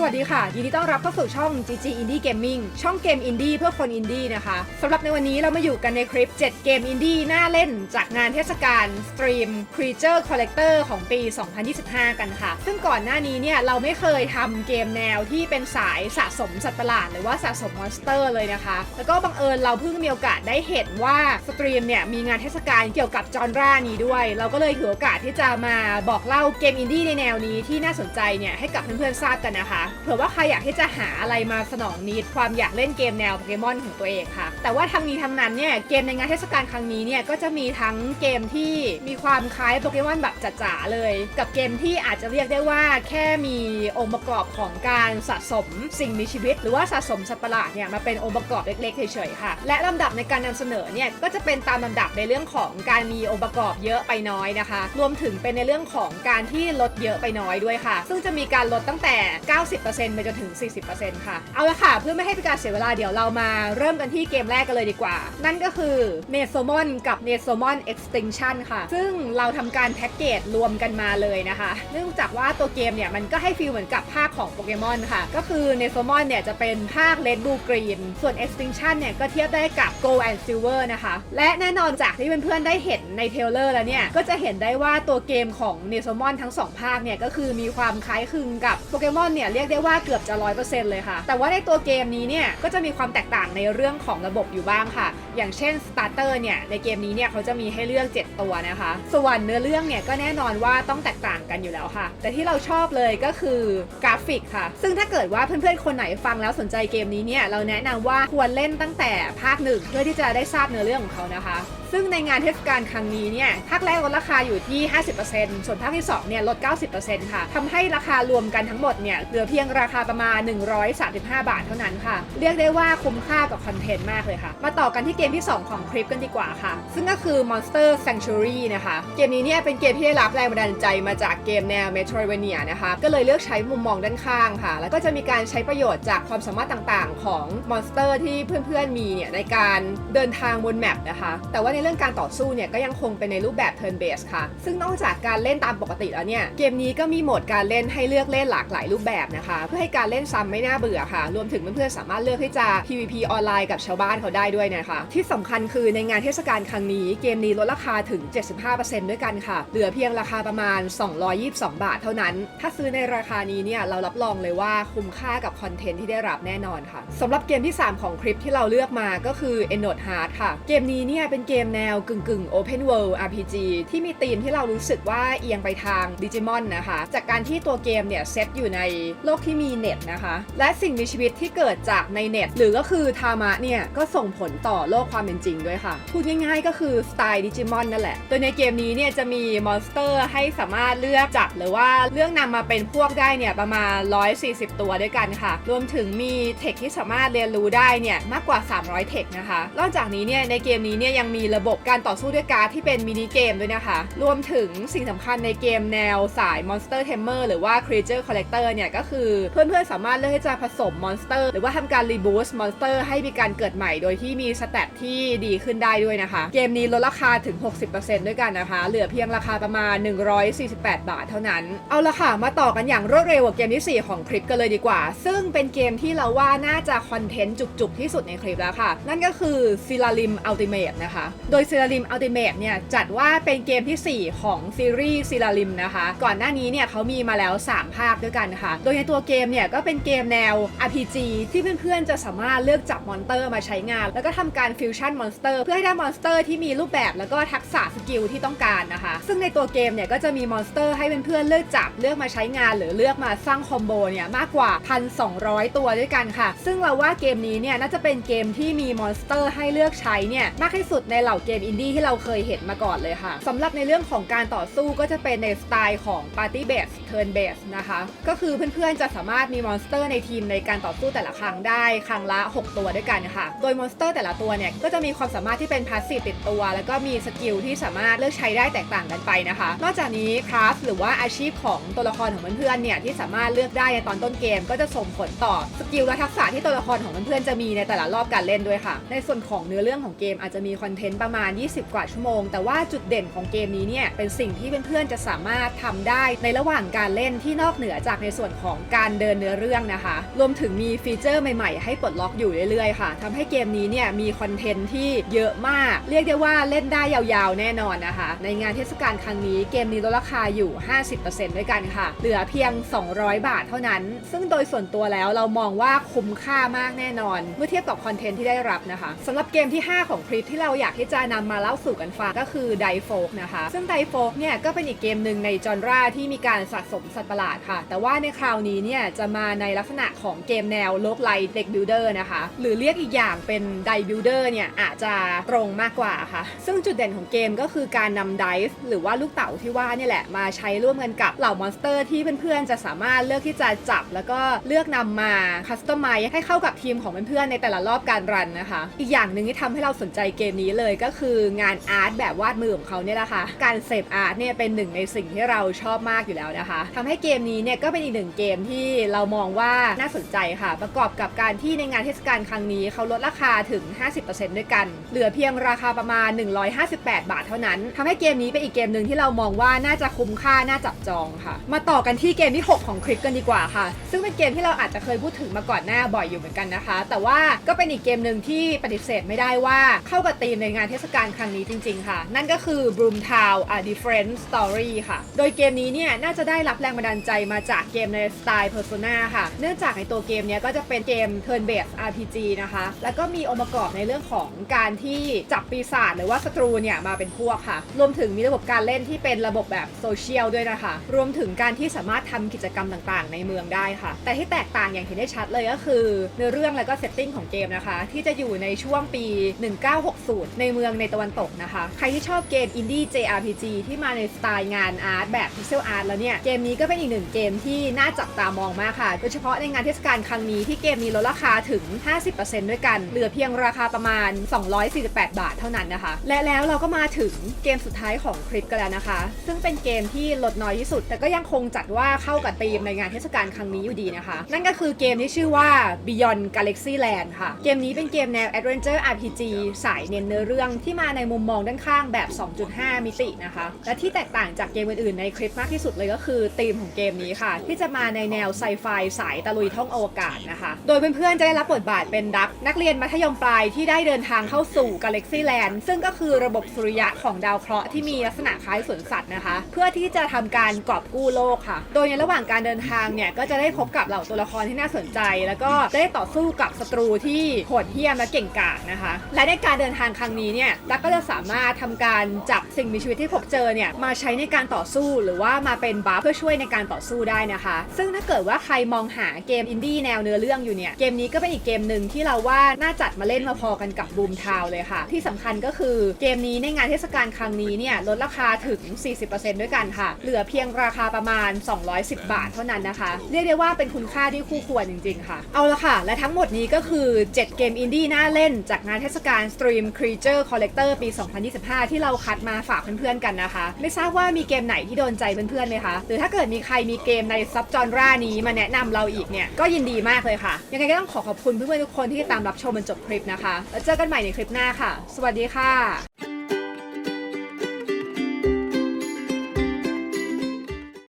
สวัสดีค่ะ ยินดีต้อนรับเข้าสู่ช่อง GG Indie Gaming ช่องเกมอินดี้เพื่อคนอินดี้นะคะสำหรับในวันนี้เรามาอยู่กันในคลิป 7 เกมอินดี้น่าเล่นจากงานเทศกาล Stream Creature Collector ของปี 2025 กันค่ะ ซึ่งก่อนหน้านี้เนี่ย เราไม่เคยทำเกมแนวที่เป็นสายสะสมสัตว์ประหลาดหรือว่าสะสมมอนสเตอร์เลยนะคะ แล้วก็บังเอิญเราเพิ่งมีโอกาสได้เห็นว่าสตรีมเนี่ยมีงานเทศกาลเกี่ยวกับจอนรานี้ด้วย เราก็เลยถือโอกาสที่จะมาบอกเล่าเกมอินดี้ในแนวนี้ที่น่าสนใจเนี่ยให้กับเพื่อนๆทราบกันนะคะเผื่อว่าใครอยากที่จะหาอะไรมาสนองนิดความอยากเล่นเกมแนวโปเกมอนของตัวเองค่ะ แต่ว่าทั้งนี้ทั้งนั้นเนี่ยเกมในงานเทศกาลครั้งนี้เนี่ยก็จะมีทั้งเกมที่มีความคล้ายโปเกมอนแบบจ๋าๆเลย กับเกมที่อาจจะเรียกได้ว่าแค่มีองค์ประกอบของการสะสมสิ่งมีชีวิต หรือว่าสะสมสัตว์ประหลาดเนี่ยมาเป็นองค์ประกอบเล็กๆเฉยๆค่ะ และลำดับในการนำเสนอเนี่ยก็จะเป็นตามลำดับในเรื่องของการมีองค์ประกอบเยอะไปน้อยนะคะ รวมถึงเป็นในเรื่องของการที่ลดเยอะไปน้อยด้วยค่ะ ซึ่งจะมีการลดตั้งแต่ 90ไปจนถึง 40%ค่ะ เอาละค่ะ เพื่อไม่ให้เป็นการเสียเวลาเดี๋ยวเรามาเริ่มกันที่เกมแรกกันเลยดีกว่า นั่นก็คือ n e s o m o n กับ n e s o m o n Extinction ค่ะ ซึ่งเราทำการแพ็กเกจรวมกันมาเลยนะคะ เนื่องจากว่าตัวเกมเนี่ย มันก็ให้ฟีลเหมือนกับภาคของโปเกมอนค่ะ ก็คือ n e s o m o n เนี่ย จะเป็นภาค Red Blue Green ส่วน Extinction เนี่ย ก็เทียบได้กับ Gold and Silver นะคะ และแน่นอนจากที่เพื่อนๆได้เห็นในเทเลอร์แล้วเนี่ย ก็จะเห็นได้ว่าตัวเกมของ n e s o m o n ทั้งสองภาคเนี่ย ก็คือมีความคล้ายคลึงกับโปเกมอนเนี่ยเรียกได้ว่าเกือบจะ 100%เลยค่ะ แต่ว่าในตัวเกมนี้เนี่ยก็จะมีความแตกต่างในเรื่องของระบบอยู่บ้างค่ะ อย่างเช่น Starter เนี่ยในเกมนี้เนี่ยเขาจะมีให้เลือก 7 ตัวนะคะ ส่วนเนื้อเรื่องเนี่ยก็แน่นอนว่าต้องแตกต่างกันอยู่แล้วค่ะ แต่ที่เราชอบเลยก็คือกราฟิกค่ะ ซึ่งถ้าเกิดว่าเพื่อนๆคนไหนฟังแล้วสนใจเกมนี้เนี่ยเราแนะนำว่าควรเล่นตั้งแต่ภาคหนึ่งเพื่อที่จะได้ทราบเนื้อเรื่องของเขานะคะซึ่งในงานเทศกาลครั้งนี้เนี่ยภาคแรกลดราคาอยู่ที่ 50%ส่วนภาคที่2เนี่ยลด 90%ค่ะทำให้ราคารวมกันทั้งหมดเนี่ยเหลือเพียงราคาประมาณ 135 บาทเท่านั้นค่ะ เรียกได้ว่าคุ้มค่ากับคอนเทนต์มากเลยค่ะ มาต่อกันที่เกมที่ 2 ของคลิปกันดีกว่าค่ะ ซึ่งก็คือ Monster Sanctuary นะคะ เกมนี้เนี่ยเป็นเกมที่ได้รับแรงบันดาลใจมาจากเกมแนว Metroidvania นะคะ ก็เลยเลือกใช้มุมมองด้านข้างค่ะ แล้วก็จะมีการใช้ประโยชน์จากความสามารถต่างๆ ของมอนสเตอร์ที่เพื่อนๆมีเนี่ยในการเดินทางบนแมปนะคะ แต่ว่าในในเรื่องการต่อสู้เนี่ยก็ยังคงเป็นในรูปแบบ turn based ค่ะ ซึ่งนอกจากการเล่นตามปกติแล้วเนี่ย เกมนี้ก็มีโหมดการเล่นให้เลือกเล่นหลากหลายรูปแบบนะคะ เพื่อให้การเล่นซ้ำไม่น่าเบื่อค่ะ รวมถึงเพื่อนๆสามารถเลือกที่จะ PVP ออนไลน์กับชาวบ้านเขาได้ด้วยนะคะ ที่สำคัญคือในงานเทศกาลครั้งนี้เกมนี้ลดราคาถึง 75%ด้วยกันค่ะ เหลือเพียงราคาประมาณ 222 บาทเท่านั้น ถ้าซื้อในราคานี้เนี่ยเรารับรองเลยว่าคุ้มค่ากับคอนเทนต์ที่ได้รับแน่นอนค่ะสำหรับเกมที่ 3 ของคลิปที่เราเลือกมาก็คือ e n o d Heart ค่ะ เกมนี้เนี่ยเป็นเกมแนวกึ่งกึ่ง Open World RPG ที่มีธีมที่เรารู้สึกว่าเอียงไปทางดิจิมอนนะคะ จากการที่ตัวเกมเนี่ยเซตอยู่ในโลกที่มีเน็ตนะคะ และสิ่งมีชีวิตที่เกิดจากในเน็ต หรือก็คือทามะเนี่ย ก็ส่งผลต่อโลกความเป็นจริงด้วยค่ะ พูดง่ายๆก็คือสไตล์ดิจิมอนนั่นแหละ โดยในเกมนี้เนี่ยจะมีมอนสเตอร์ให้สามารถเลือกจับหรือว่าเลือกนำมาเป็นพวกได้เนี่ยประมาณ 140 ตัวด้วยกันค่ะ รวมถึงมีเทคที่สามารถเรียนรู้ได้เนี่ยมากกว่า 300 เทคนะคะ นอกจากนี้เนี่ยในเกมนี้เนี่ยยังมีระระบบการต่อสู้ด้วยการ์ดที่เป็นมินิเกมด้วยนะคะ รวมถึงสิ่งสำคัญในเกมแนวสาย Monster Tamer หรือว่า Creature Collector เนี่ยก็คือเพื่อนๆสามารถเลือกที่จะผสมมอนสเตอร์หรือว่าทำการรีบูสมอนสเตอร์ให้มีการเกิดใหม่โดยที่มีสเตตที่ดีขึ้นได้ด้วยนะคะ เกมนี้ลดราคาถึง 60%ด้วยกันนะคะ เหลือเพียงราคาประมาณ 148 บาทเท่านั้น เอาละค่ะ มาต่อกันอย่างรวดเร็วกับเกมที่ 4 ของคลิปกันเลยดีกว่า ซึ่งเป็นเกมที่เราว่าน่าจะคอนเทนต์จุกๆที่สุดในคลิปแล้วค่ะ นั่นก็คือ s i l a r i m Ultimate นะคะโดย s i l a r i m Ultimate เนี่ยจัดว่าเป็นเกมที่ 4 ของซีรีส์ s i l a r i m นะคะ ก่อนหน้านี้เนี่ยเขามีมาแล้ว 3 ภาคด้วยกันค่ะ โดยในตัวเกมเนี่ยก็เป็นเกมแนว RPG ที่เพื่อนๆจะสามารถเลือกจับมอนเตอร์มาใช้งาน แล้วก็ทำการฟิวชั่นมอนสเตอร์เพื่อให้ได้มอนสเตอร์ที่มีรูปแบบแล้วก็ทักษะสกิลที่ต้องการนะคะ ซึ่งในตัวเกมเนี่ยก็จะมีมอนสเตอร์ให้เพื่อนๆเลือกจับเลือกมาใช้งาน หรือเลือกมาสร้างคอมโบเนี่ยมากกว่า 1,200 ตัวด้วยกันค่ะ ซึ่งเราว่าเกมนี้เนี่ยน่าจะเป็นเกมที่มีมอนสเตอร์ให้เลือกใช้เนี่ยมากที่สุดในเหล่าเกมอินดี้ที่เราเคยเห็นมาก่อนเลยค่ะสำหรับในเรื่องของการต่อสู้ก็จะเป็นในสไตล์ของ Party Base Turn Base นะคะ ก็คือเพื่อนๆจะสามารถมีมอนสเตอร์ในทีมในการต่อสู้แต่ละครั้งได้ครั้งละ 6 ตัวด้วยกันค่ะ โดยมอนสเตอร์แต่ละตัวเนี่ยก็จะมีความสามารถที่เป็นพาสซีฟติดตัว แล้วก็มีสกิลที่สามารถเลือกใช้ได้แตกต่างกันไปนะคะ นอกจากนี้คราฟหรือว่าอาชีพของตัวละครของเพื่อนๆเนี่ยที่สามารถเลือกได้ในตอนต้นเกม ก็จะส่งผลต่อสกิลและทักษะที่ตัวละครของเพื่อนๆจะมีในแต่ละรอบการเล่นด้วยค่ะ ในส่วนของเนื้อเรื่องของเกมอาจจะมีคอนเทนต์บางประมาณ 20 กว่าชั่วโมง แต่ว่าจุดเด่นของเกมนี้เนี่ยเป็นสิ่งที่เพื่อนๆจะสามารถทำได้ในระหว่างการเล่นที่นอกเหนือจากในส่วนของการเดินเนื้อเรื่องนะคะ รวมถึงมีฟีเจอร์ใหม่ๆ ให้ปลดล็อกอยู่เรื่อยๆ ค่ะทำให้เกมนี้เนี่ยมีคอนเทนต์ที่เยอะมาก เรียกได้ว่าเล่นได้ยาวๆ แน่นอนนะคะ ในงานเทศกาลครั้งนี้เกมนี้ลดราคาอยู่ 50%ด้วยกันค่ะ เหลือเพียง 200 บาทเท่านั้น ซึ่งโดยส่วนตัวแล้วเรามองว่าคุ้มค่ามากแน่นอน เมื่อเทียบกับคอนเทนต์ที่ได้รับนะคะสำหรับเกมที่ 5 ของคลิปที่เราอยากที่จะนำมาเล่าสู่กันฟังก็คือไดโฟกนะคะ ซึ่งไดโฟกเนี่ยก็เป็นอีกเกมหนึ่งในจอนราที่มีการสะสมสัตว์ประหลาดค่ะ แต่ว่าในคราวนี้เนี่ยจะมาในลักษณะของเกมแนวโลกไลท์เด็กบิลเดอร์นะคะ หรือเรียกอีกอย่างเป็นไดบิลเดอร์เนี่ยอาจจะตรงมากกว่าค่ะ ซึ่งจุดเด่นของเกมก็คือการนำไดส์หรือว่าลูกเต๋าที่ว่าเนี่ยแหละมาใช้ร่วมกันกับเหล่ามอนสเตอร์ที่เพื่อนๆจะสามารถเลือกที่จะจับ แล้วก็เลือกนำมาคัสตอมไมให้เข้ากับทีมของเพื่อนๆในแต่ละรอบการรันนะคะ อีกอย่างหนึ่งที่ทำให้เราสนใจเกมนี้เลยก็็คืองานอาร์ตแบบวาดมือของเขาเนี่ยแหละค่ะ การเสพอาร์ตเนี่ยเป็นหนึ่งในสิ่งที่เราชอบมากอยู่แล้วนะคะทำให้เกมนี้เนี่ยก็เป็นอีกหนึ่งเกมที่เรามองว่าน่าสนใจค่ะ ประกอบกับการที่ในงานเทศกาลครั้งนี้เขาลดราคาถึง 50%ด้วยกัน เหลือเพียงราคาประมาณ 158 บาทเท่านั้นทำให้เกมนี้เป็นอีกเกมหนึ่งที่เรามองว่าน่าจะคุ้มค่าน่าจับจองค่ะ มาต่อกันที่เกมที่ 6 ของคลิปกันดีกว่าค่ะ ซึ่งเป็นเกมที่เราอาจจะเคยพูดถึงมาก่อนหน้าบ่อยอยู่เหมือนกันนะคะ แต่ว่าก็เป็นอีกเกมหนึ่งที่ปฏิเสธไม่ได้ว่าเข้ากับธีมในงานเทศกาลครั้งนี้จริง ๆ ค่ะ นั่นก็คือ Broomtown A Different Story ค่ะ โดยเกมนี้เนี่ยน่าจะได้รับแรงบันดาลใจมาจากเกมในสไตล์ Persona ค่ะ เนื่องจากในตัวเกมเนี้ยก็จะเป็นเกม Turn Based RPG นะคะ แล้วก็มีองค์ประกอบในเรื่องของการที่จับปีศาจหรือว่าศัตรูเนี่ยมาเป็นพวกค่ะ รวมถึงมีระบบการเล่นที่เป็นระบบแบบโซเชียลด้วยนะคะ รวมถึงการที่สามารถทำกิจกรรมต่างๆ ในเมืองได้ค่ะ แต่ที่แตกต่างอย่างเห็นได้ชัดเลยก็คือเนื้อเรื่องและก็เซตติ้งของเกมนะคะ ที่จะอยู่ในช่วงปี 1960 ในเมืองในตะวันตกนะคะ ใครที่ชอบเกมอินดี้ JRPG ที่มาในสไตล์งานอาร์ตแบบพิกเซลอาร์ตแล้วเนี่ย เกมนี้ก็เป็นอีกหนึ่งเกมที่น่าจับตามองมากค่ะ โดยเฉพาะในงานเทศกาลครั้งนี้ที่เกมนี้ลดราคาถึง 50%ด้วยกัน เหลือเพียงราคาประมาณ 248 บาทเท่านั้นนะคะ และแล้วเราก็มาถึงเกมสุดท้ายของคลิปกันแล้วนะคะ ซึ่งเป็นเกมที่ลดน้อยที่สุด แต่ก็ยังคงจัดว่าเข้ากับธีมในงานเทศกาลครั้งนี้อยู่ดีนะคะ นั่นก็คือเกมที่ชื่อว่า Beyond Galaxy Land ค่ะ เกมนี้เป็นเกมแนว Adventure RPG สายเน้นเนื้อเรื่องที่มาในมุมมองด้านข้างแบบ 2.5 มิตินะคะ และที่แตกต่างจากเกมอื่นๆในคลิปมากที่สุดเลยก็คือธีมของเกมนี้ค่ะ ที่จะมาในแนวไซไฟสายตะลุยท่องอวกาศนะคะ โดยเพื่อนๆจะได้รับบทบาทเป็นดัก นักเรียนมัธยมปลายที่ได้เดินทางเข้าสู่ Galaxy Land ซึ่งก็คือระบบสุริยะของดาวเคราะห์ที่มีลักษณะคล้ายสวนสัตว์นะคะ เพื่อที่จะทำการกอบกู้โลกค่ะ โดยในระหว่างการเดินทางเนี่ยก็จะได้พบกับเหล่าตัวละครที่น่าสนใจ แล้วก็ได้ต่อสู้กับศัตรูที่โหดเหี้ยมและเก่งกาจนะคะ และในการเดินทางครั้งนี้เนี่ยดักก็จะสามารถทำการจับสิ่งมีชีวิตที่พบเจอเนี่ยมาใช้ในการต่อสู้หรือว่ามาเป็นบัฟเพื่อช่วยในการต่อสู้ได้นะคะ ซึ่งถ้าเกิดว่าใครมองหาเกมอินดี้แนวเนื้อเรื่องอยู่เนี่ยเกมนี้ก็เป็นอีกเกมหนึ่งที่เราว่าน่าจัดมาเล่นมาพอกันกับบูมทาวเลยค่ะ ที่สำคัญก็คือเกมนี้ในงานเทศกาลครั้งนี้เนี่ยลดราคาถึง 40%ด้วยกันค่ะ เหลือเพียงราคาประมาณ 210 บาทเท่านั้นนะคะ เรียกได้ว่าเป็นคุณค่าที่คู่ควรจริง ๆ ค่ะ เอาละค่ะ และทั้งหมดนี้ก็คือ 7 เกมอินดี้น่าเล่นจากงานเทศกาล Stream Creature คอลเลกเตอร์ปี 2025 ที่เราคัดมาฝากเพื่อนๆกันนะคะ ไม่ทราบว่ามีเกมไหนที่โดนใจเพื่อนๆไหมคะ หรือถ้าเกิดมีใครมีเกมในซับจอนรานี้มาแนะนำเราอีกเนี่ยก็ยินดีมากเลยค่ะ ยังไงก็ต้องขอขอบคุณเพื่อนๆทุกคนที่ตามรับชมจนจบคลิปนะคะ แล้วเจอกันใหม่ในคลิปหน้าค่ะ สวัสดีค่ะ